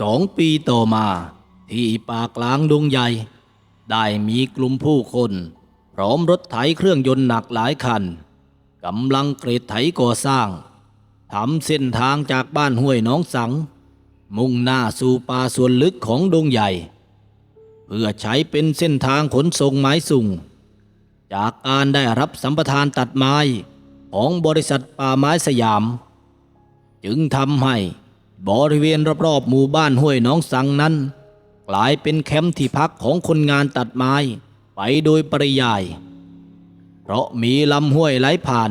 สองปีต่อมาที่ปากลางดงใหญ่ ได้มีกลุ่มผู้คน พร้อมรถไถเครื่องยนต์หนักหลายคันกำลังเกรดไถก่อสร้างทำเส้นทางจากบ้านห้วยน้องสัง มุ่งหน้าสู่ป่าส่วนลึกของดงใหญ่ เพื่อใช้เป็นเส้นทางขนส่งไม้สุ่ง จากการได้รับสัมปทานตัดไม้ของบริษัทป่าไม้สยาม จึงทำให้ บริเวณรอบๆหมู่บ้านห้วยน้องสังนั้น กลายเป็นแคมป์ที่พักของคนงานตัดไม้ไปโดยปริยาย เพราะมีลำห้วยไหลผ่าน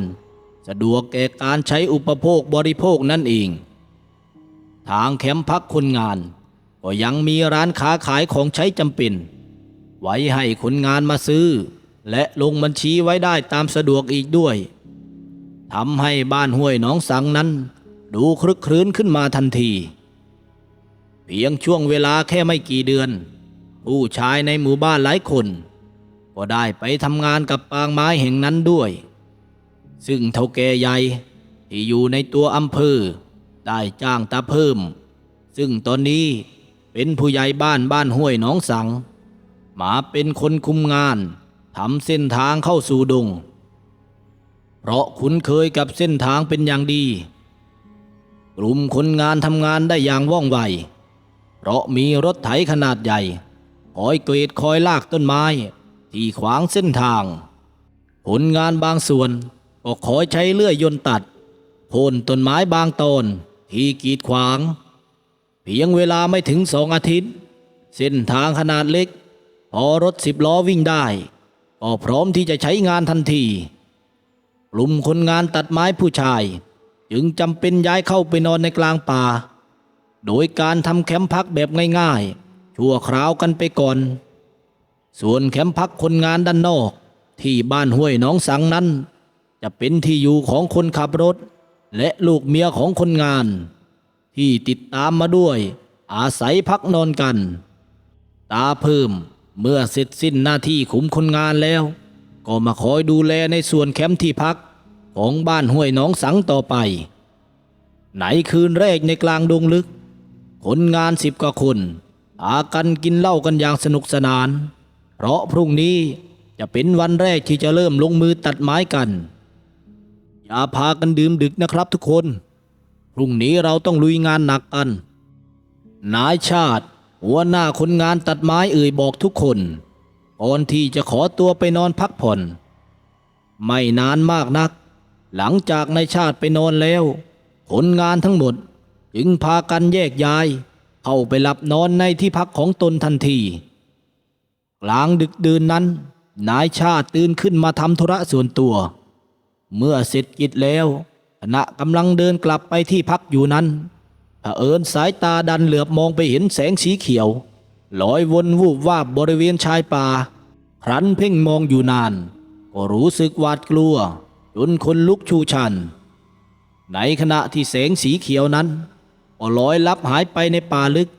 สะดวกแก่การใช้อุปโภคบริโภคนั่นเอง ทางแคมป์พักคนงาน ก็ยังมีร้านค้าขายของใช้จำเป็น ไว้ให้คนงานมาซื้อ และลงบัญชีไว้ได้ตามสะดวกอีกด้วยทำให้บ้านห้วยหนองสังนั้น ดูครึกครื้นขึ้นมาทันที เพียงช่วงเวลาแค่ไม่กี่เดือน ผู้ชายในหมู่บ้านหลายคน ก็ได้ไปทำงานกับปางไม้แห่งนั้นด้วย ซึ่งเท่าแก่ใหญ่ที่อยู่ในตัวอำเภอ ได้จ้างตาเพิ่ม ซึ่งตอนนี้เป็นผู้ใหญ่บ้านบ้านห้วยหนองสัง มาเป็นคนคุมงานทำเส้นทางเข้าสู่ดง เพราะคุ้นเคยกับเส้นทางเป็นอย่างดี กลุ่มคนงานทำงานได้อย่างว่องไว เพราะมีรถไถขนาดใหญ่ คอยเกรดคอยลากต้นไม้ ที่ขวางเส้นทาง ผลงานบางส่วนก็คอยใช้เลื่อยยนตัดโค่นต้นไม้บางตนที่กีดขวาง เพียงเวลาไม่ถึงสองอาทิตย์ เส้นทางขนาดเล็ก พอรถสิบล้อวิ่งได้ก็พร้อมที่จะใช้งานทันที กลุ่มคนงานตัดไม้ผู้ชาย จึงจำเป็นย้ายเข้าไปนอนในกลางป่า โดยการทำแคมป์พักแบบง่ายๆ ชั่วคราวกันไปก่อน ส่วนแคมป์พักคนงานด้านนอก ที่บ้านห้วยน้องสังนั้น จะเป็นที่อยู่ของคนขับรถ และลูกเมียของคนงาน ที่ติดตามมาด้วย อาศัยพักนอนกัน ตาเพิ่มเมื่อเสร็จสิ้นหน้าที่ขุมคนงานแล้ว ก็มาคอยดูแลในส่วนแคมป์ที่พัก ของบ้านห้วยน้องสังต่อไป ไหนคืนแรกในกลางดงลึก คนงานสิบกว่าคนพากันกินเหล้ากันอย่างสนุกสนาน เพราะพรุ่งนี้จะเป็นวันแรกที่จะเริ่มลงมือตัดไม้กัน อย่าพากันดื่มดึกนะครับทุกคน พรุ่งนี้เราต้องลุยงานหนักกัน นายชาติ หัวหน้าคนงานตัดไม้เอ่ยบอกทุกคนก่อนที่จะขอตัวไปนอนพักผ่อน ไม่นานมากนัก หลังจากนายชาติไปนอนแล้วคนงานทั้งหมดจึงพากันแยกย้าย เข้าไปหลับนอนในที่พักของตนทันที กลางดึกดื่นนั้น นายชาติตื่นขึ้นมาทำธุระส่วนตัว เมื่อเสร็จกิจแล้วขณะกำลังเดินกลับไปที่พักอยู่นั้นเผอิญสายตาดันเหลือบมองไปเห็นแสงสีเขียว ลอยวนวูบวาบบริเวณชายป่าครั้นเพ่งมองอยู่นาน ก็รู้สึกหวาดกลัว จนคนลุกชูชัน ในขณะที่แสงสีเขียวนั้นก็ลอยลับหายไปในป่าลึก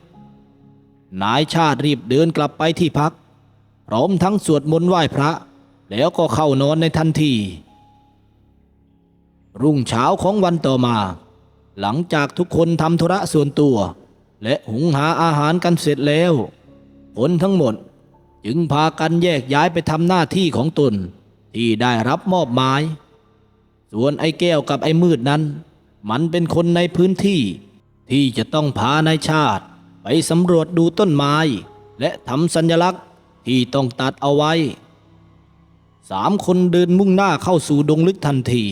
นายชาติรีบเดินกลับไปที่พัก พร้อมทั้งสวดมนต์ไหว้พระ แล้วก็เข้านอนในทันที รุ่งเช้าของวันต่อมา หลังจากทุกคนทำธุระส่วนตัว และหุงหาอาหารกันเสร็จแล้วคนทั้งหมดจึงพากันแยกย้ายไปทำหน้าที่ของตนที่ได้รับมอบหมาย ส่วนไอ้แก้วกับไอ้มืดนั้น มันเป็นคนในพื้นที่ ที่จะต้องพานายชาติ ไปสำรวจดูต้นไม้ และทำสัญลักษณ์ที่ต้องตัดเอาไว้สามคนเดินมุ่งหน้าเข้าสู่ดงลึกทันที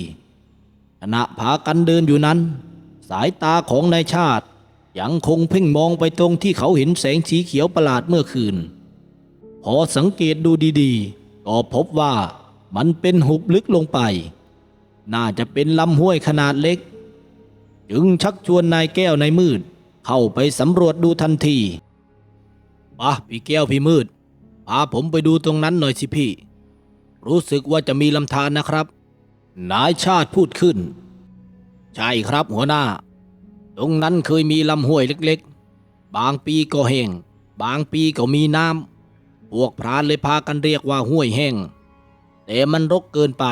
ขณะพากันเดินอยู่นั้น สายตาของนายชาติ ยังคงเพ่งมองไปตรงที่เขาเห็นแสงสีเขียวประหลาดเมื่อคืน พอสังเกตดูดีๆ ก็พบว่ามันเป็นหุบลึกลงไป น่าจะเป็นลำห้วยขนาดเล็ก จึงชักชวนนายแก้วนายมืด เข้าไปสำรวจดูทันทีปะพี่แก้วพี่มืดพาผมไปดูตรงนั้นหน่อยสิพี่ รู้สึกว่าจะมีลำธารนะครับ นายชาติพูดขึ้น ใช่ครับหัวหน้า ตรงนั้นเคยมีลำห้วยเล็กๆ บางปีก็แห้งบางปีก็มีน้ำพวกพรานเลยพากันเรียกว่าห้วยแห้งแต่มันรกเกินไป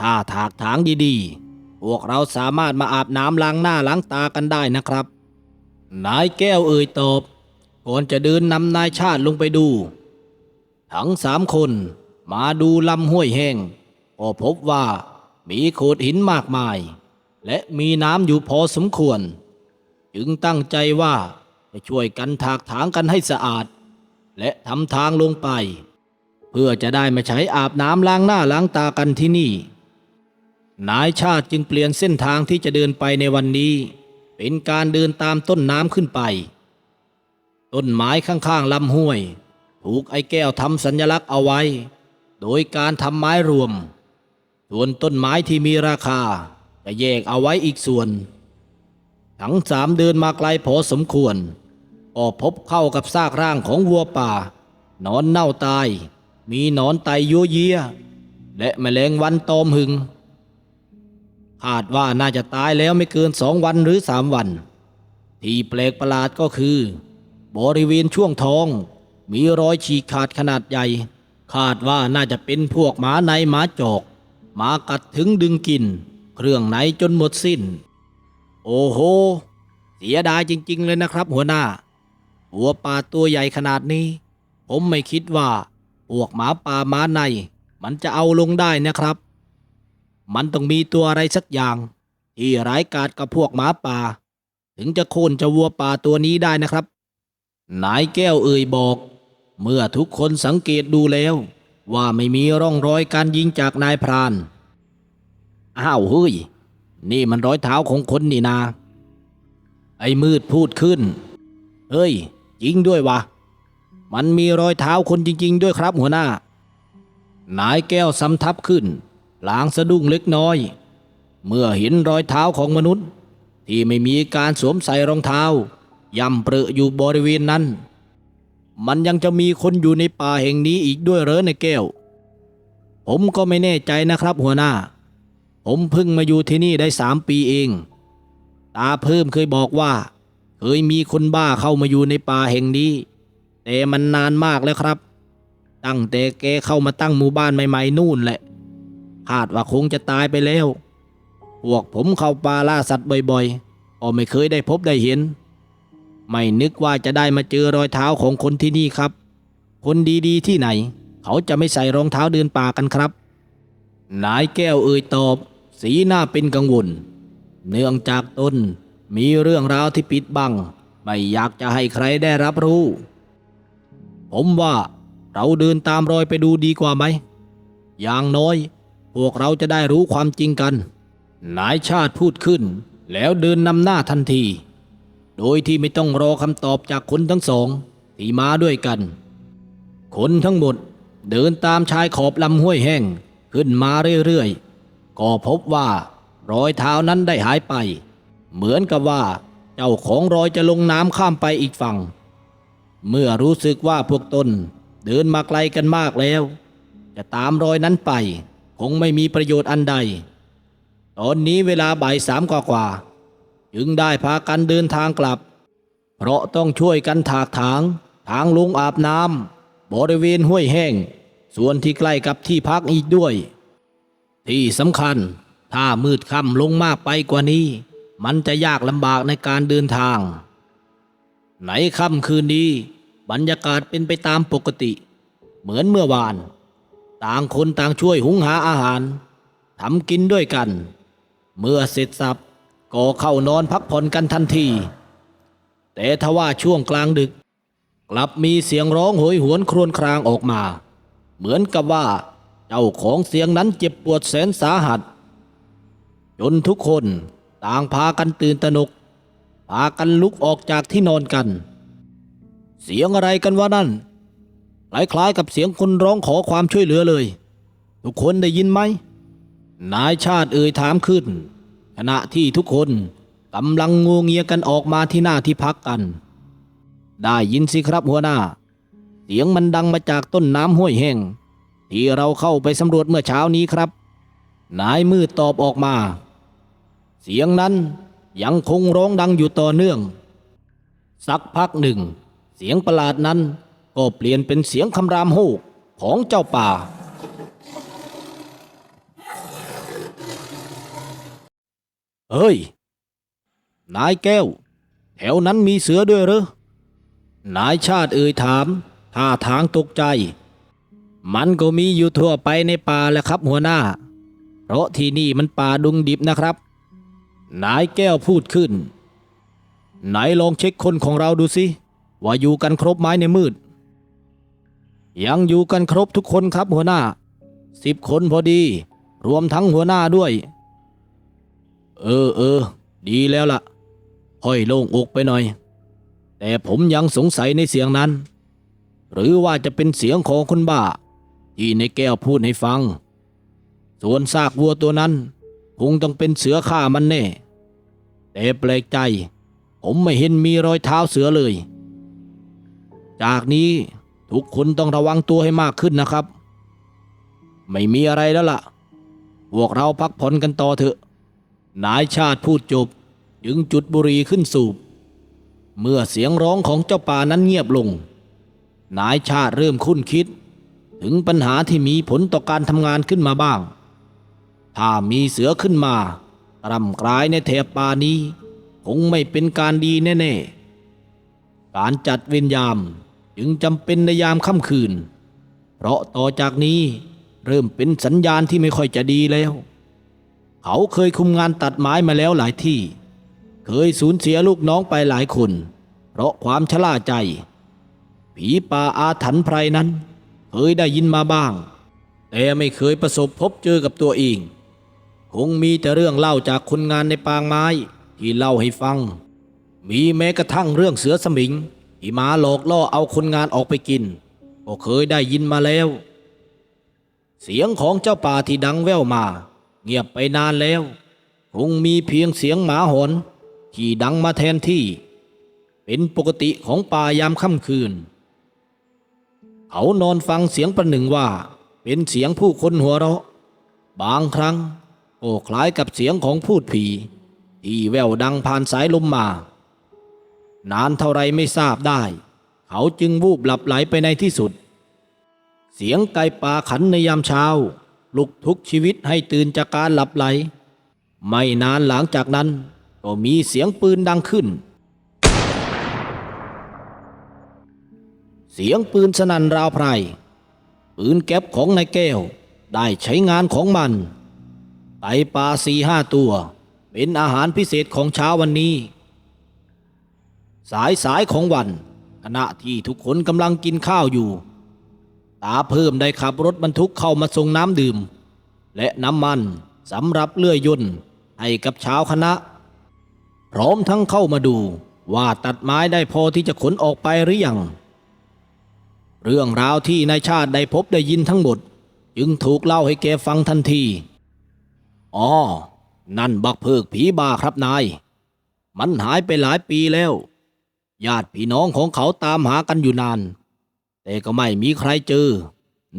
ถ้าถากถางดีๆ พวกเราสามารถมาอาบน้ำล้างหน้าล้างตากันได้นะครับ นายแก้วเอ่ยตอบ ก่อนจะเดินนำนายชาติลงไปดู ทั้งสามคนมาดูลำห้วยแห้งก็พบว่ามีโขดหินมากมาย และมีน้ำอยู่พอสมควร จึงตั้งใจว่าจะช่วยกันถากถางกันให้สะอาด และทำทางลงไป เพื่อจะได้มาใช้อาบน้ำล้างหน้าล้างตากันที่นี่ นายชาติจึงเปลี่ยนเส้นทางที่จะเดินไปในวันนี้ เป็นการเดินตามต้นน้ำขึ้นไป ต้นไม้ข้างๆลำห้วย ถูกไอ้แก้วทำสัญลักษณ์เอาไว้ โดยการทำไม้รวม ส่วนต้นไม้ที่มีราคาจะแยกเอาไว้อีกส่วน ทั้งสามเดินมาไกลพอสมควรก็พบเข้ากับซากร่างของวัวป่า นอนเน่าตาย มีหนอนไตยัวเยีย และแมลงวันตอมหึง คาดว่าน่าจะตายแล้วไม่เกินสองวันหรือสามวัน ที่แปลกประหลาดก็คือ บริเวณช่วงท้อง มีรอยฉีกขาดขนาดใหญ่ คาดว่าน่าจะเป็นพวกหมาในหมาจอกหมากัดถึงดึงกิน เครื่องไหนจนหมดสิ้น โอ้โห เสียดายจริง ๆ เลยนะครับ หัวหน้า หัวปลาตัวใหญ่ขนาดนี้ ผมไม่คิดว่าพวกหมาป่าหมาใน มันจะเอาลงได้นะครับ มันต้องมีตัวอะไรสักอย่าง ที่ร้ายกาจกับพวกหมาป่า ถึงจะโค่นเจะวัวป่าตัวนี้ได้นะครับ นายแก้วเอ่ยบอก เมื่อทุกคนสังเกตดูแล้ว ว่าไม่มีร่องรอยการยิงจากนายพราน อ้าวเฮ้ย นี่มันรอยเท้าของคนนี่นา ไอ้มืดพูดขึ้น เฮ้ยจริงด้วยวะ มันมีรอยเท้าคนจริง ๆ ด้วยครับหัวหน้านายแก้วสำทับขึ้น ลางสะดุ้งเล็กน้อย เมื่อเห็นรอยเท้าของมนุษย์ ที่ไม่มีการสวมใส่รองเท้าย่ำเปรอะอยู่บริเวณนั้น มันยังจะมีคนอยู่ในป่าแห่งนี้อีกด้วยเหรอในแก้ว ผมก็ไม่แน่ใจนะครับหัวหน้า ผมเพิ่งมาอยู่ที่นี่ได้สามปีเอง ตาเพิ่มเคยบอกว่า เคยมีคนบ้าเข้ามาอยู่ในป่าแห่งนี้ แต่มันนานมากแล้วครับ ตั้งแต่แกเข้ามาตั้งหมู่บ้านใหม่ๆนู่นแหละ คาดว่าคงจะตายไปแล้ว พวกผมเข้าป่าล่าสัตว์บ่อยๆ ก็ไม่เคยได้พบได้เห็น ไม่นึกว่าจะได้มาเจอรอยเท้าของคนที่นี่ครับ คนดีๆที่ไหน เขาจะไม่ใส่รองเท้าเดินป่ากันครับ นายแก้วเอ่ยตอบ สีหน้าเป็นกังวล เนื่องจากตนมีเรื่องราวที่ปิดบัง ไม่อยากจะให้ใครได้รับรู้ ผมว่าเราเดินตามรอยไปดูดีกว่าไหม อย่างน้อย พวกเราจะได้รู้ความจริงกันนายชาติพูดขึ้น แล้วเดินนำหน้าทันที โดยที่ไม่ต้องรอคำตอบจากคนทั้งสองที่มาด้วยกัน คนทั้งหมดเดินตามชายขอบลำห้วยแห้งขึ้นมาเรื่อยๆ ก็พบว่ารอยเท้านั้นได้หายไป เหมือนกับว่าเจ้าของรอยจะลงน้ำข้ามไปอีกฝั่ง เมื่อรู้สึกว่าพวกตนเดินมาไกลกันมากแล้ว จะตามรอยนั้นไป คงไม่มีประโยชน์อันใด ตอนนี้เวลาบ่ายสามกว่าๆจึงได้พากันเดินทางกลับ เพราะต้องช่วยกันถากถาง ทางลงอาบน้ำบริเวณห้วยแห้ง ส่วนที่ใกล้กับที่พักอีกด้วย ที่สำคัญถ้ามืดค่ำลงมากไปกว่านี้ มันจะยากลำบากในการเดินทางในค่ำคืนนี้ บรรยากาศเป็นไปตามปกติ เหมือนเมื่อวาน ต่างคนต่างช่วยหุงหาอาหารทำกินด้วยกัน เมื่อเสร็จสับก็เข้านอนพักผ่อนกันทันที แต่ทว่าช่วงกลางดึก กลับมีเสียงร้องโหยหวนครวญครางออกมา เหมือนกับว่าเจ้าของเสียงนั้นเจ็บปวดแสนสาหัส จนทุกคนต่างพากันตื่นตระหนก พากันลุกออกจากที่นอนกัน เสียงอะไรกันวะนั่น คล้ายๆกับเสียงคนร้องขอความช่วยเหลือเลย ทุกคนได้ยินไหม นายชาติเอ่ยถามขึ้น ขณะที่ทุกคนกำลังงูเงียกันออกมาที่หน้าที่พักกัน ได้ยินสิครับหัวหน้า เสียงมันดังมาจากต้นน้ำห้วยแห้งที่เราเข้าไปสำรวจเมื่อเช้านี้ครับ นายมืดตอบออกมา เสียงนั้นยังคงร้องดังอยู่ต่อเนื่อง สักพักหนึ่ง เสียงประหลาดนั้น ก็เปลี่ยนเป็นเสียงคำรามโหกของเจ้าป่าเอ้ย นายแก้ว แถวนั้นมีเสือด้วยหรือนายชาติเอ่ยถามท่าทางตกใจ มันก็มีอยู่ทั่วไปในป่าแหละครับหัวหน้า เพราะที่นี่มันป่าดุงดิบนะครับ นายแก้วพูดขึ้น ไหนลองเช็คคนของเราดูสิ ว่าอยู่กันครบไหมในมืด ยังอยู่กันครบทุกคนครับหัวหน้าสิบคนพอดี รวมทั้งหัวหน้าด้วย เออเออ ดีแล้วล่ะค่อยโล่งอกไปหน่อย แต่ผมยังสงสัยในเสียงนั้น หรือว่าจะเป็นเสียงของคนบ้า ที่ในแก้วพูดให้ฟัง ส่วนซากวัวตัวนั้น คงต้องเป็นเสือฆ่ามันแน่ แต่แปลกใจ ผมไม่เห็นมีรอยเท้าเสือเลย จากนี้ ทุกคนต้องระวังตัวให้มากขึ้นนะครับ ไม่มีอะไรแล้วล่ะ พวกเราพักผ่อนกันต่อเถอะ นายชาติพูดจบจึงจุดบุหรี่ขึ้นสูบ เมื่อเสียงร้องของเจ้าป่านั้นเงียบลง นายชาติเริ่มคุ้นคิด ถึงปัญหาที่มีผลต่อการทำงานขึ้นมาบ้าง ถ้ามีเสือขึ้นมาร่ำกลายในแถบป่านี้ คงไม่เป็นการดีแน่ ๆ การจัดเวรยาม จึงจำเป็นในยามค่ำคืน เพราะต่อจากนี้เริ่มเป็นสัญญาณที่ไม่ค่อยจะดีแล้ว เขาเคยคุมงานตัดไม้มาแล้วหลายที่ เคยสูญเสียลูกน้องไปหลายคน เพราะความชล่าใจ ผีป่าอาถรรพ์ไพรนั้น เคยได้ยินมาบ้าง แต่ไม่เคยประสบพบเจอกับตัวเอง คงมีแต่เรื่องเล่าจากคนงานในปางไม้ที่เล่าให้ฟัง มีแม้กระทั่งเรื่องเสือสมิง ที่มาหลอกล่อเอาคนงานออกไปกิน ก็เคยได้ยินมาแล้ว เสียงของเจ้าป่าที่ดังแว่วมา เงียบไปนานแล้ว คงมีเพียงเสียงหมาหอนที่ดังมาแทนที่ เป็นปกติของป่ายามค่ำคืน เขานอนฟังเสียงประหนึ่งว่า เป็นเสียงผู้คนหัวเราะ บางครั้งก็คล้ายกับเสียงของพูดผี ที่แววดังผ่านสายลมมา นานเท่าไรไม่ทราบได้ เขาจึงวูบหลับไหลไปในที่สุด เสียงไก่ป่าขันในยามเช้าปลุกทุกชีวิตให้ตื่นจากการหลับไหล ไม่นานหลังจากนั้น ก็มีเสียงปืนดังขึ้น เสียงปืนสนั่นราวไพรปืนแก๊ปของนายแก้วได้ใช้งานของมันไก่ป่าสี่ห้าตัว เป็นอาหารพิเศษของเช้าวันนี้ สายสายของวัน ขณะที่ทุกคนกำลังกินข้าวอยู่ ตาเพิ่มได้ขับรถบรรทุกเข้ามาส่งน้ำดื่ม และน้ำมันสำหรับเลื่อยยนต์ให้กับชาวคณะ พร้อมทั้งเข้ามาดูว่าตัดไม้ได้พอที่จะขนออกไปหรือยัง เรื่องราวที่นายชาติได้พบได้ยินทั้งหมด จึงถูกเล่าให้แกฟังทันทีอ๋อนั่นบักเพิกผีบาครับนาย มันหายไปหลายปีแล้ว ญาติพี่น้องของเขาตามหากันอยู่นาน แต่ก็ไม่มีใครเจอ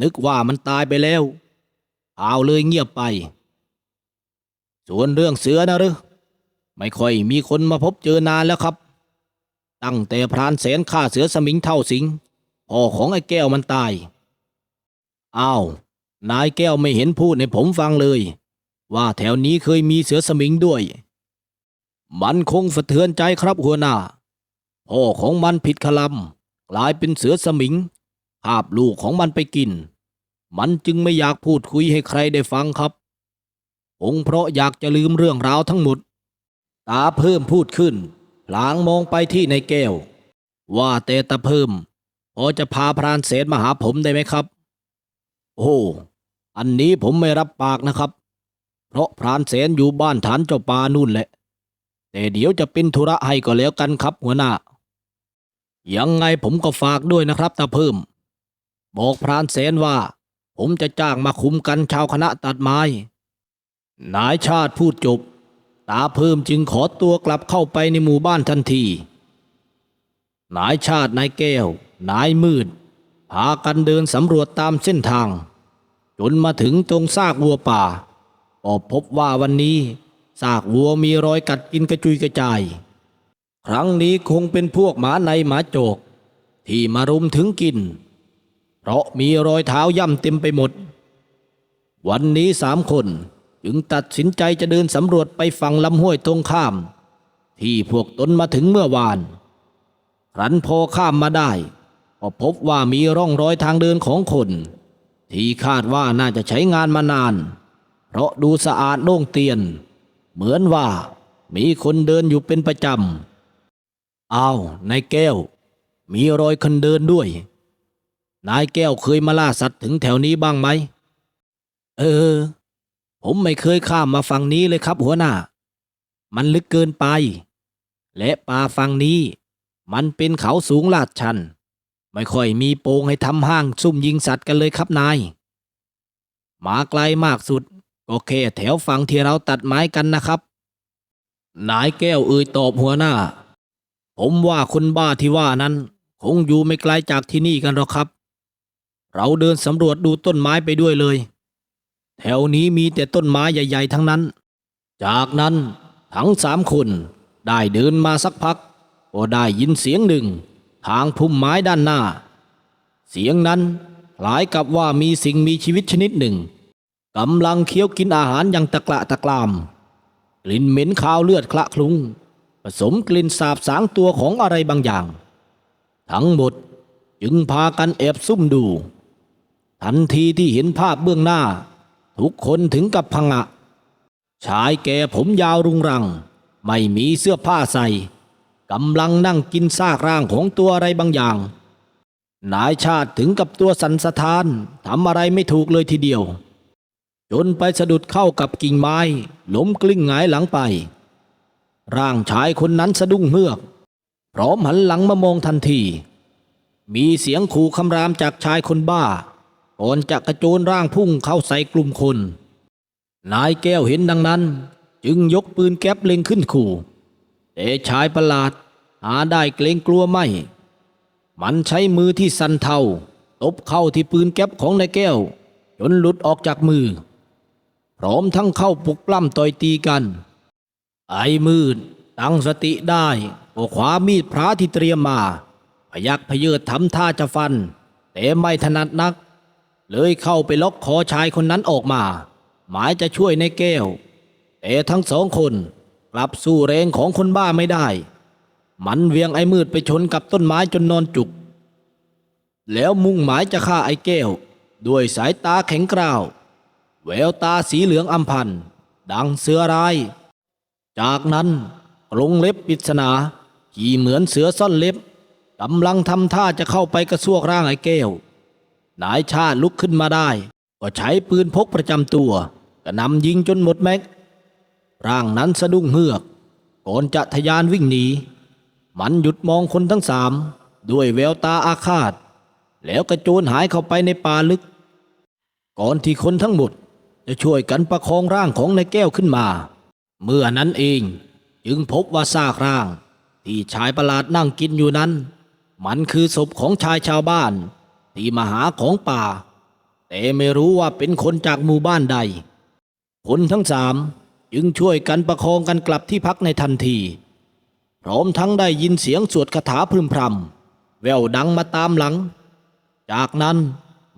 นึกว่ามันตายไปแล้วข่าเลยเงียบไป ส่วนเรื่องเสือนะหรือไม่ค่อยมีคนมาพบเจอนานแล้วครับ ตั้งแต่พรานแสนฆ่าเสือสมิงเท่าสิงพ่อของไอ้แก้วมันตาย อ้าว นายแก้วไม่เห็นพูดให้ผมฟังเลย ว่าแถวนี้เคยมีเสือสมิงด้วย มันคงสะเทือนใจครับหัวหน้า พ่อของมันผิดคลำกลายเป็นเสือสมิงภาพลูกของมันไปกิน มันจึงไม่อยากพูดคุยให้ใครได้ฟังครับคงเพราะอยากจะลืมเรื่องราวทั้งหมด ตาเพิ่มพูดขึ้นพลางมองไปที่ในแก้ว ว่าแต่ตาเพิ่มพอจะพาพรานเสนมาหาผมได้ไหมครับ โอ้อันนี้ผมไม่รับปากนะครับ เพราะพรานเสนอยู่บ้านฐานเจ้าปานู่นแหละ แต่เดี๋ยวจะเป็นธุระให้ก็แล้วกันครับหัวหน้า ยังไงผมก็ฝากด้วยนะครับตาเพิ่ม บอกพรานเสนว่า ผมจะจ้างมาคุมกันชาวคณะตัดไม้ นายชาติพูดจบ ตาเพิ่มจึงขอตัวกลับเข้าไปในหมู่บ้านทันที นายชาตินายแก้ว นายมืด พากันเดินสำรวจตามเส้นทาง จนมาถึงตรงซากวัวป่าก็พบว่าวันนี้ซากวัวมีรอยกัดกินกระจุยกระจาย ครั้งนี้คงเป็นพวกหมาในหมาโจก ที่มารุมถึงกิน เพราะมีรอยเท้าย่ำเต็มไปหมด วันนี้สามคนจึงตัดสินใจจะเดินสำรวจไปฝั่งลำห้วยตรงข้าม ที่พวกตนมาถึงเมื่อวานรันพอข้ามมาได้ก็พบว่ามีร่องรอยทางเดินของคน ที่คาดว่าน่าจะใช้งานมานาน เพราะดูสะอาดโล่งเตียน เหมือนว่ามีคนเดินอยู่เป็นประจำ อ้าวนายแก้ว มีรอยคนเดินด้วย นายแก้วเคยมาล่าสัตว์ถึงแถวนี้บ้างไหม เออ ผมไม่เคยข้ามมาฝั่งนี้เลยครับหัวหน้า มันลึกเกินไป และป่าฝั่งนี้ มันเป็นเขาสูงลาดชัน ไม่ค่อยมีโปงให้ทำห้างซุ่มยิงสัตว์กันเลยครับนาย มาไกลมากสุดก็แค่แถวฝั่งที่เราตัดไม้กันนะครับ นายแก้วเอ่ยตอบหัวหน้า ผมว่าคนบ้าที่ว่านั้น คงอยู่ไม่ไกลจากที่นี่กันหรอกครับ เราเดินสำรวจดูต้นไม้ไปด้วยเลย แถวนี้มีแต่ต้นไม้ใหญ่ ๆ ทั้งนั้น จากนั้นทั้งสามคนได้เดินมาสักพัก ก็ได้ยินเสียงหนึ่ง ทางพุ่มไม้ด้านหน้า เสียงนั้นคล้ายกับว่ามีสิ่งมีชีวิตชนิดหนึ่งกำลังเคี้ยวกินอาหารอย่างตะกละตะกราม กลิ่นเหม็นคาวเลือดคละคลุ้ง ผสมกลิ่นสาบสางตัวของอะไรบางอย่าง ทั้งหมดจึงพากันแอบซุ่มดู ทันทีที่เห็นภาพเบื้องหน้า ทุกคนถึงกับพังะ ชายแก่ผมยาวรุงรัง ไม่มีเสื้อผ้าใส่กำลังนั่งกินซากร่างของตัวอะไรบางอย่างนายชาติถึงกับตัวสันสะท้านทำอะไรไม่ถูกเลยทีเดียว จนไปสะดุดเข้ากับกิ่งไม้ล้มกลิ้งหงายหลังไป ร่างชายคนนั้นสะดุ้งเฮือกพร้อมหันหลังมามองทันที มีเสียงขู่คำรามจากชายคนบ้าก่อนจะกระโจนร่างพุ่งเข้าใส่กลุ่มคน นายแก้วเห็นดังนั้น จึงยกปืนแก๊ปเล็งขึ้นขู่แต่ชายประหลาดหาได้เกรงกลัวไม่ มันใช้มือที่สันเทาตบเข้าที่ปืนแก๊ปของนายแก้ว จนหลุดออกจากมือ พร้อมทั้งเข้าปลุกปล้ำต่อยตีกัน ไอ้มืดตั้งสติได้ก็ขวามีดพระที่เตรียมมา พยักพเยิดทำท่าจะฟัน แต่ไม่ถนัดนัก เลยเข้าไปล็อกคอชายคนนั้นออกมา หมายจะช่วยในแก้ว แต่ทั้งสองคนกลับสู้แรงของคนบ้าไม่ได้ มันเวียงไอ้มืดไปชนกับต้นไม้จนนอนจุก แล้วมุ่งหมายจะฆ่าไอ้แก้ว ด้วยสายตาแข็งกร้าว แววตาสีเหลืองอำพันดังเสือร้าย จากนั้นกรงเล็บปริศนาขี่เหมือนเสือซ่อนเล็บกำลังทำท่าจะเข้าไปกระซวกร่างไอ้แก้วนายชาติลุกขึ้นมาได้ ก็ใช้ปืนพกประจำตัวกระหนำยิงจนหมดแม็ก ร่างนั้นสะดุ้งเฮือก ก่อนจะทะยานวิ่งหนี มันหยุดมองคนทั้งสาม ด้วยแววตาอาฆาต แล้วกระโจนหายเข้าไปในป่าลึก ก่อนที่คนทั้งหมดจะช่วยกันประคองร่างของนายแก้วขึ้นมา เมื่อนั้นเองจึงพบว่าซากร่าง ที่ชายประหลาดนั่งกินอยู่นั้น มันคือศพของชายชาวบ้าน ที่มาหาของป่า แต่ไม่รู้ว่าเป็นคนจากหมู่บ้านใด คนทั้งสามจึงช่วยกันประคองกันกลับที่พักในทันที พร้อมทั้งได้ยินเสียงสวดคาถาพึมพำแววดังมาตามหลัง จากนั้น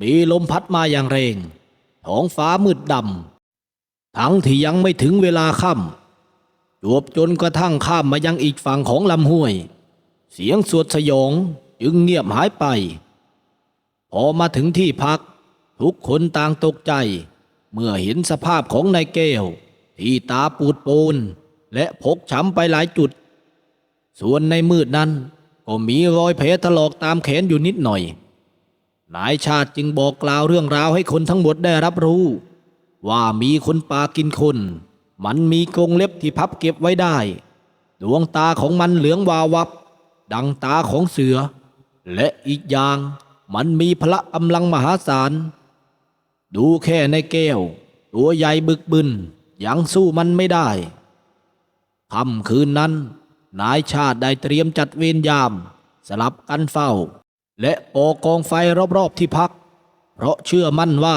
มีลมพัดมาอย่างแรงท้องฟ้ามืดดำ ทั้งที่ยังไม่ถึงเวลาค่ำจวบจนกระทั่งข้ามมายังอีกฝั่งของลำห้วย เสียงสวดสยองจึงเงียบหายไป พอมาถึงที่พัก ทุกคนต่างตกใจ เมื่อเห็นสภาพของนายแก้ว ที่ตาปูดโปนและพกช้ำไปหลายจุด ส่วนในมืดนั้น ก็มีรอยแผลถลอกตามแขนอยู่นิดหน่อยนายชาติจึงบอกกล่าวเรื่องราวให้คนทั้งหมดได้รับรู้ ว่ามีคนป่ากินคน มันมีกรงเล็บที่พับเก็บไว้ได้ ดวงตาของมันเหลืองวาวับ ดังตาของเสือ และอีกอย่างมันมีพละกำลังมหาศาล ดูแค่ในแก้ว ตัวใหญ่บึกบึนยังสู้มันไม่ได้ค่ำคืนนั้น นายชาติได้เตรียมจัดเวรยาม สลับกันเฝ้า และโปอกองไฟรอบๆที่พัก เพราะเชื่อมั่นว่า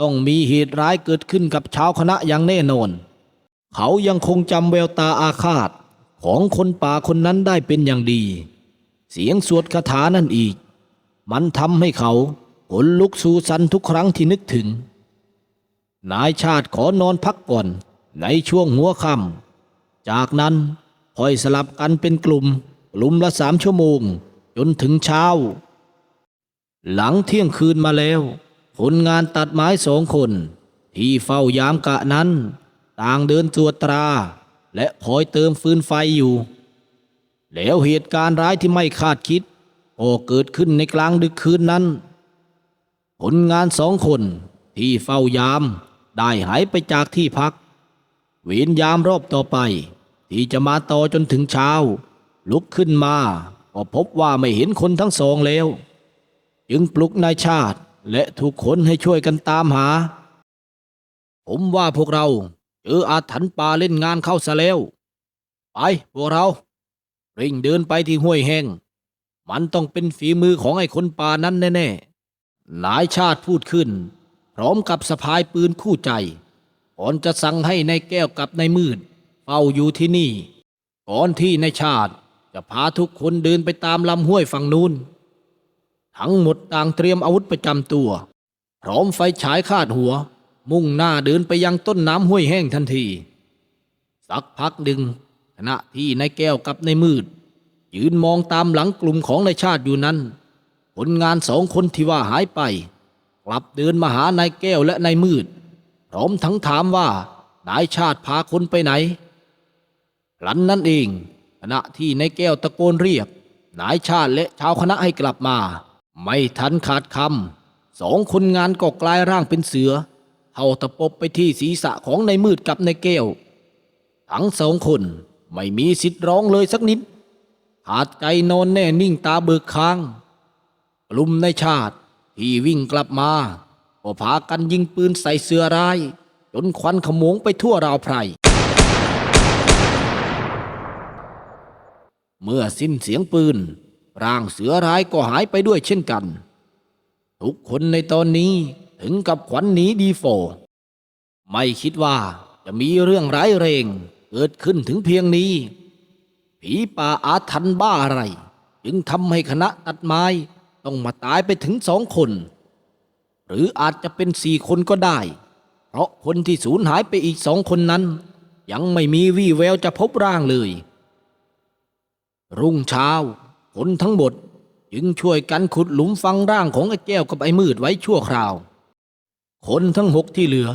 ต้องมีเหตุร้ายเกิดขึ้นกับชาวคณะอย่างแน่นอน เขายังคงจำแววตาอาฆาตของคนป่าคนนั้นได้เป็นอย่างดี เสียงสวดคาถานั่นอีก มันทำให้เขาขนลุกสูสันทุกครั้งที่นึกถึง นายชาติขอนอนพักก่อนในช่วงหัวค่ำจากนั้นค่อยสลับกันเป็นกลุ่มกลุ่มละสามชั่วโมง จนถึงเช้า หลังเที่ยงคืนมาแล้ว คนงานตัดไม้สองคน ที่เฝ้ายามกะนั้น ต่างเดินตรวจตรา และคอยเติมฟืนไฟอยู่ แล้วเหตุการณ์ร้ายที่ไม่คาดคิดก็เกิดขึ้นในกลางดึกคืนนั้นคนงานสองคนที่เฝ้ายามได้หายไปจากที่พัก เวรยามรอบต่อไป ที่จะมาต่อจนถึงเช้า ลุกขึ้นมา ก็พบว่าไม่เห็นคนทั้งสองแล้ว จึงปลุกนายชาติ และทุกคนให้ช่วยกันตามหา ผมว่าพวกเราเจออาถรรพ์ป่าเล่นงานเข้าซะแล้ว ไปพวกเราเร่งเดินไปที่ห้วยแห้ง มันต้องเป็นฝีมือของไอ้คนป่านั้นแน่ๆนายชาติพูดขึ้น พร้อมกับสะพายปืนคู่ใจก่อนจะสั่งให้ในายแก้วกับนายมืดเฝ้าอยู่ที่นี่ ก่อนที่นายชาติจะพาทุกคนเดินไปตามลำห้วยฝั่งนู้น ทั้งหมดต่างเตรียมอาวุธประจำตัว พร้อมไฟฉายคาดหัว มุ่งหน้าเดินไปยังต้นน้ำห้วยแห้งทันที สักพักหนึ่งขณะที่นายแก้วกับนายมืด ยืนมองตามหลังกลุ่มของนายชาติอยู่นั้น ผลงานสองคนที่ว่าหายไป กลับเดินมาหานายแก้วและนายมืด พร้อมทั้งถามว่านายชาติพาคนไปไหน หลันนั้นเอง ขณะที่นายแก้วตะโกนเรียกนายชาติและชาวคณะให้กลับมา ไม่ทันขาดคำสองคนงานก็กลายร่างเป็นเสือเข้าตะปบไปที่ศีรษะของนายมืดกับนายแก้ว ทั้งสองคนไม่มีสิทธิ์ร้องเลยสักนิดขาดใจนอนแน่นิ่งตาเบิกค้าง กลุ่มในชาติที่วิ่งกลับมาก็พากันยิงปืนใส่เสือร้าย จนควันขโมงไปทั่วราวไพร เมื่อสิ้นเสียงปืน ร่างเสือร้ายก็หายไปด้วยเช่นกัน ทุกคนในตอนนี้ถึงกับขวัญหนีดีโฟ ไม่คิดว่าจะมีเรื่องร้ายแรงเกิดขึ้นถึงเพียงนี้ ผีป่าอาถรรพ์บ้าอะไร จึงทำให้คณะตัดไม้ต้องมาตายไปถึงสองคน หรืออาจจะเป็นสี่คนก็ได้ เพราะคนที่สูญหายไปอีกสองคนนั้น ยังไม่มีวี่แววจะพบร่างเลย รุ่งเช้า คนทั้งหมดจึงช่วยกันขุดหลุมฝังร่างของไอ้แก้วกับไอ้มืดไว้ชั่วคราว คนทั้งหกที่เหลือ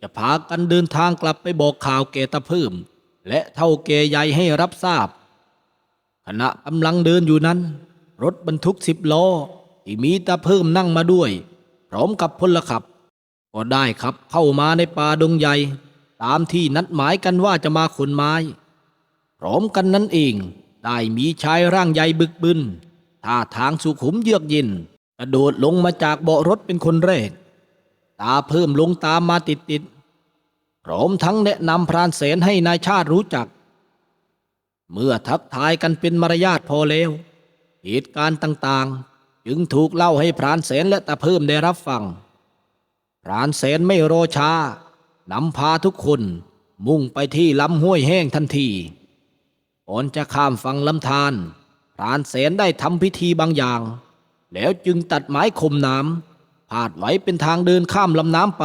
จะพากันเดินทางกลับไปบอกข่าวแกตาเพิ่ม และเท่าแกใหญ่ให้รับทราบ ขณะกำลังเดินอยู่นั้น รถบรรทุกสิบล้อ ที่มีตาเพิ่มนั่งมาด้วย พร้อมกับพลขับ ก็ได้ขับเข้ามาในป่าดงใหญ่ ตามที่นัดหมายกันว่าจะมาขนไม้ พร้อมกันนั้นเอง ได้มีชายร่างใหญ่บึกบึนท่าทางสุขุมเยือกเย็นกระโดดลงมาจากเบาะรถเป็นคนแรก ตาเพิ่มลงตามมาติดติดพร้อมทั้งแนะนำพรานเสนให้นายชาติรู้จัก เมื่อทักทายกันเป็นมารยาทพอแล้ว เหตุการณ์ต่างๆ จึงถูกเล่าให้พรานเสนและตาเพิ่มได้รับฟัง พรานเสนไม่รอช้านำพาทุกคนมุ่งไปที่ลำห้วยแห้งทันที ก่อนจะข้ามฝั่งลำธารพรานเสนได้ทำพิธีบางอย่าง แล้วจึงตัดไม้คมน้ำพาดไว้เป็นทางเดินข้ามลำน้ำไป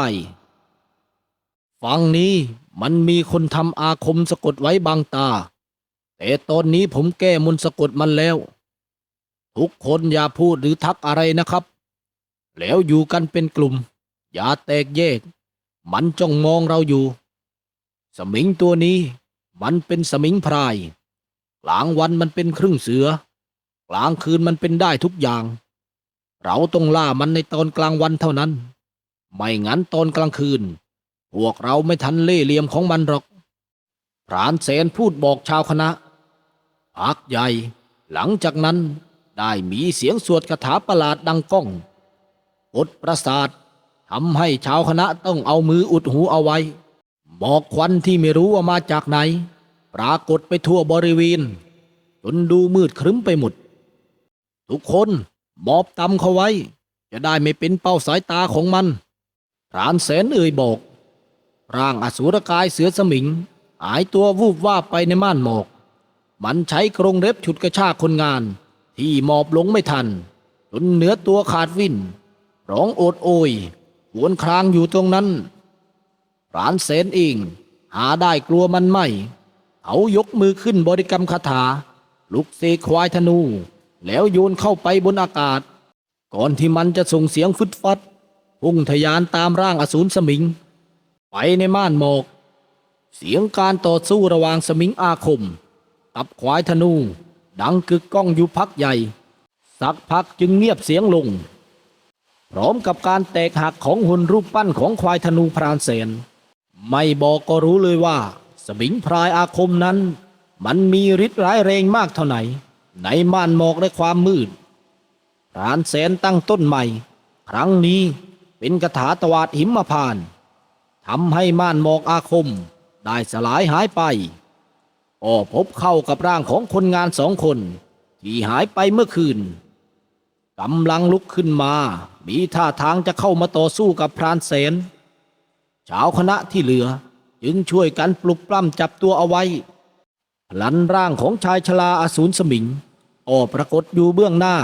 ฝั่งนี้มันมีคนทำอาคมสะกดไว้บางตา แต่ตอนนี้ผมแก้มนสะกดมันแล้ว ทุกคนอย่าพูดหรือทักอะไรนะครับ แล้วอยู่กันเป็นกลุ่ม อย่าแตกแยก มันจ้องมองเราอยู่ สมิงตัวนี้มันเป็นสมิงพราย กลางวันมันเป็นครึ่งเสือ กลางคืนมันเป็นได้ทุกอย่าง เราต้องล่ามันในตอนกลางวันเท่านั้น ไม่งั้นตอนกลางคืน พวกเราไม่ทันเล่เหลี่ยมของมันหรอก พรานเสนพูดบอกชาวคณะพักใหญ่ หลังจากนั้นได้มีเสียงสวดคาถาประหลาดดังก้องกดประสาททำให้ชาวคณะต้องเอามืออุดหูเอาไว้หมอกควันที่ไม่รู้ว่ามาจากไหน ปรากฏไปทั่วบริเวณจนดูมืดครึ้มไปหมด ทุกคนมอบตำเขาไว้ จะได้ไม่เป็นเป้าสายตาของมันพรานแสนเอ่ยบอก ร่างอสูรกายเสือสมิง หายตัววูบว่าไปในม่านหมอก มันใช้กรงเล็บฉุดกระชากคนงาน ที่หมอบลงไม่ทัน จนเนื้อตัวขาดวิ่น ร้องโอดโอยหวนครางอยู่ตรงนั้นรานเสนเองหาได้กลัวมันไม่ เขายกมือขึ้นบริกรรมคาถา ลุกเสกควายธนู แล้วโยนเข้าไปบนอากาศ ก่อนที่มันจะส่งเสียงฟึดฟัดพุ่งทะยานตามร่างอสูรสมิง ไปในม่านหมอก เสียงการต่อสู้ระหว่างสมิงอาคม กับควายธนู ดังกึกก้องอยู่พักใหญ่ สักพักจึงเงียบเสียงลง พร้อมกับการแตกหักของหุ่นรูปปั้นของควายธนูพรานเสนไม่บอกก็รู้เลยว่า สมิงพรายอาคมนั้น มันมีฤทธิ์ร้ายแรงมากเท่าไหร่ในม่านหมอกและความมืดพรานเสนตั้งต้นใหม่ ครั้งนี้เป็นคาถาตวาดหิมพานทำให้ม่านหมอกอาคมได้สลายหายไปก็พบเข้ากับร่างของคนงานสองคน ที่หายไปเมื่อคืนกำลังลุกขึ้นมา มีท่าทางจะเข้ามาต่อสู้กับพรานเสนชาวคณะที่เหลือ จึงช่วยกันปลุกปล้ำจับตัวเอาไว้พลันร่างของชายชราอสูรสมิงก็ปรากฏอยู่เบื้องหน้า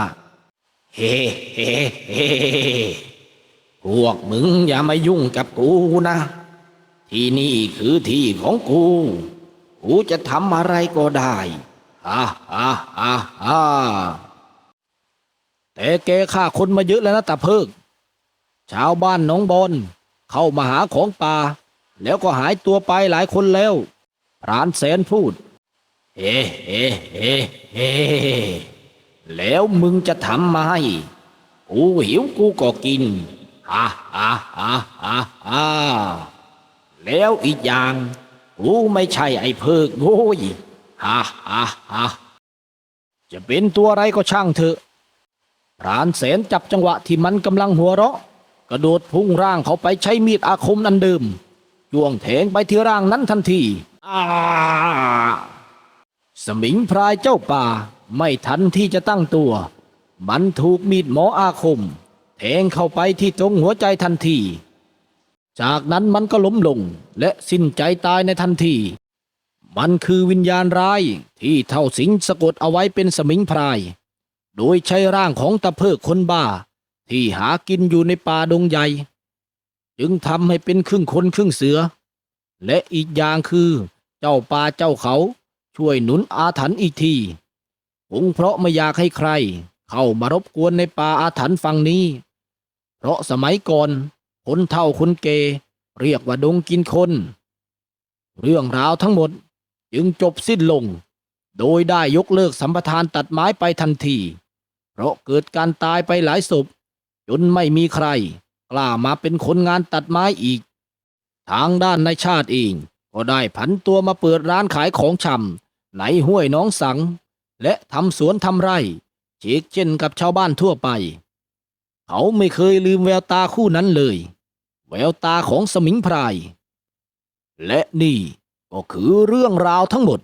เฮ้เฮ้เฮ้พวกมึงอย่ามายุ่งกับกูนะ ที่นี่คือที่ของกู กูจะทำอะไรก็ได้ฮ่าฮ่าฮ่าฮ่าแต่แกฆ่าคนมาเยอะแล้วนะตาเพิกชาวบ้านหนองบอนเข้ามาหาของป่า แล้วก็หายตัวไปหลายคนแล้วรานแสนพูด เฮ้เฮ้เฮ้เฮ้แล้วมึงจะทำมาให้กูหิวกูก็กินฮ่าฮ่าฮ่าฮ่าฮ่าแล้วอีกอย่างกูไม่ใช่ไอ้เพิกโว้ยฮ่าฮ่าฮ่าจะเป็นตัวอะไรก็ช่างเถอะพรานแสนจับจังหวะที่มันกำลังหัวเราะ กระโดดพุ่งร่างเขาไปใช้มีดอาคมอันเดิม จ้วงแทงไปที่ร่างนั้นทันทีอาสมิงพรายเจ้าป่าไม่ทันที่จะตั้งตัว มันถูกมีดหมออาคม แทงเข้าไปที่ตรงหัวใจทันที จากนั้นมันก็ล้มลงและสิ้นใจตายในทันที มันคือวิญญาณร้ายที่เท่าสิงสะกดเอาไว้เป็นสมิงพราย โดยใช้ร่างของตะเพิกคนบ้า ที่หากินอยู่ในป่าดงใหญ่ จึงทำให้เป็นครึ่งคนครึ่งเสือ และอีกอย่างคือเจ้าป่าเจ้าเขาช่วยหนุนอาถรรพ์อีกทีคงเพราะไม่อยากให้ใคร เข้ามารบกวนในป่าอาถรรพ์ฝั่งนี้ เพราะสมัยก่อนคนเฒ่าคนเก เรียกว่าดงกินคน เรื่องราวทั้งหมดจึงจบสิ้นลง โดยได้ยกเลิกสัมปทานตัดไม้ไปทันที เพราะเกิดการตายไปหลายศพจนไม่มีใคร กล้ามาเป็นคนงานตัดไม้อีก ทางด้านในชาติเอง ก็ได้ผันตัวมาเปิดร้านขายของชำในห้วยน้องสัง และทำสวนทำไร่เชกเช่นกับชาวบ้านทั่วไป เขาไม่เคยลืมแววตาคู่นั้นเลย แววตาของสมิงพราย และนี่ก็คือเรื่องราวทั้งหมด